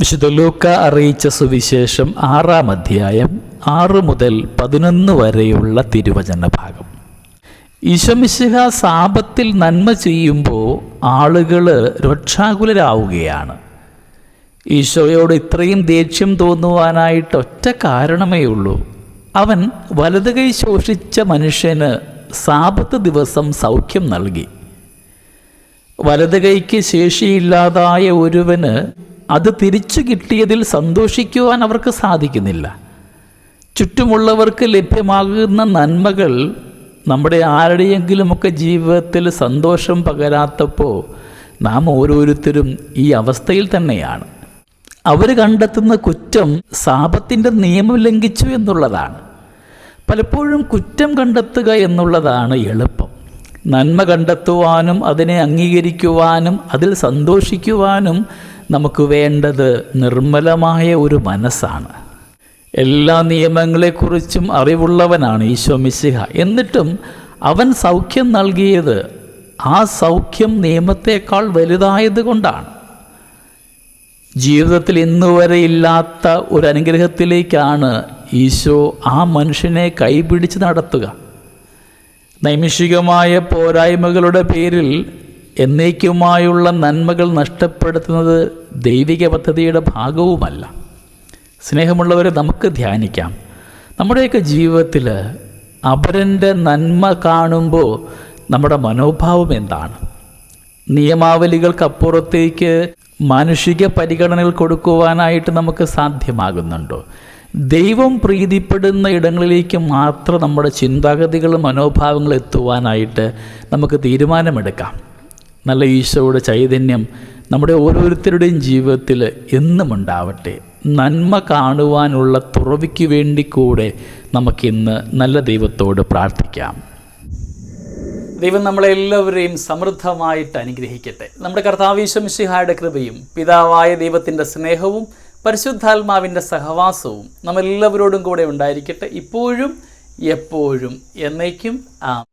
വിശുദ്ധ ലൂക്ക അറിയിച്ച സുവിശേഷം ആറാം അധ്യായം ആറ് മുതൽ പതിനൊന്ന് വരെയുള്ള തിരുവചന ഭാഗം. ഈശോമിശിഹ സാപത്തിൽ നന്മ ചെയ്യുമ്പോൾ ആളുകൾ രക്ഷാകുലരാവുകയാണ്. ഈശോയോട് ഇത്രയും ദേഷ്യം തോന്നുവാനായിട്ട് ഒറ്റ കാരണമേ ഉള്ളൂ. അവൻ വലത് കൈ ശോഷിച്ച മനുഷ്യന് സാപത്ത് ദിവസം സൗഖ്യം നൽകി. വലത് കൈക്ക് ശേഷിയില്ലാതായ ഒരുവന് അത് തിരിച്ചു കിട്ടിയതിൽ സന്തോഷിക്കുവാൻ അവർക്ക് സാധിക്കുന്നില്ല. ചുറ്റുമുള്ളവർക്ക് ലഭ്യമാകുന്ന നന്മകൾ നമ്മുടെ ആരുടെയെങ്കിലുമൊക്കെ ജീവിതത്തിൽ സന്തോഷം പകരാത്തപ്പോൾ നാം ഓരോരുത്തരും ഈ അവസ്ഥയിൽ തന്നെയാണ്. അവർ കണ്ടെത്തുന്ന കുറ്റം സാപത്തിന്റെ നിയമം ലംഘിച്ചു എന്നുള്ളതാണ്. പലപ്പോഴും കുറ്റം കണ്ടെത്തുക എന്നുള്ളതാണ് എളുപ്പം. നന്മ കണ്ടെത്തുവാനും അതിനെ അംഗീകരിക്കുവാനും അതിൽ സന്തോഷിക്കുവാനും നമുക്ക് വേണ്ടത് നിർമ്മലമായ ഒരു മനസ്സാണ്. എല്ലാ നിയമങ്ങളെക്കുറിച്ചും അറിവുള്ളവനാണ് ഈശോ മിശിഹ. എന്നിട്ടും അവൻ സൗഖ്യം നൽകിയത് ആ സൗഖ്യം നിയമത്തേക്കാൾ വലുതായത് കൊണ്ടാണ്. ജീവിതത്തിൽ ഇന്നുവരെ ഇല്ലാത്ത ഒരു അനുഗ്രഹത്തിലേക്കാണ് ഈശോ ആ മനുഷ്യനെ കൈപിടിച്ച് നടത്തുക. നൈമിഷികമായ പോരായ്മകളുടെ പേരിൽ എന്നേക്കുമായുള്ള നന്മകൾ നഷ്ടപ്പെടുത്തുന്നത് ദൈവിക പദ്ധതിയുടെ ഭാഗവുമല്ല. സ്നേഹമുള്ളവരെ നമുക്ക് ധ്യാനിക്കാം. നമ്മുടെയൊക്കെ ജീവിതത്തിൽ അപരന്റെ നന്മ കാണുമ്പോൾ നമ്മുടെ മനോഭാവം എന്താണ്? നിയമാവലികൾക്കപ്പുറത്തേക്ക് മാനുഷിക പരിഗണനകൾ കൊടുക്കുവാനായിട്ട് നമുക്ക് സാധ്യമാകുന്നുണ്ടോ? ദൈവം പ്രീതിപ്പെടുന്ന ഇടങ്ങളിലേക്ക് മാത്രം നമ്മുടെ ചിന്താഗതികളും മനോഭാവങ്ങളും എത്തുവാനായിട്ട് നമുക്ക് തീരുമാനമെടുക്കാം. നല്ല ഈശോയുടെ ചൈതന്യം നമ്മുടെ ഓരോരുത്തരുടെയും ജീവിതത്തിൽ എന്നും ഉണ്ടാവട്ടെ. നന്മ കാണുവാനുള്ള തുറവിക്ക് വേണ്ടി കൂടെ നമുക്കിന്ന് നല്ല ദൈവത്തോട് പ്രാർത്ഥിക്കാം. ദൈവം നമ്മളെല്ലാവരെയും സമൃദ്ധമായിട്ട് അനുഗ്രഹിക്കട്ടെ. നമ്മുടെ കർത്താവീശംശിഹായുടെ കൃപയും പിതാവായ ദൈവത്തിന്റെ സ്നേഹവും പരിശുദ്ധാത്മാവിന്റെ സഹവാസവും നമ്മളെല്ലാവരോടും കൂടെ ഉണ്ടായിരിക്കട്ടെ. ഇപ്പോഴും എപ്പോഴും എന്നേക്കും ആ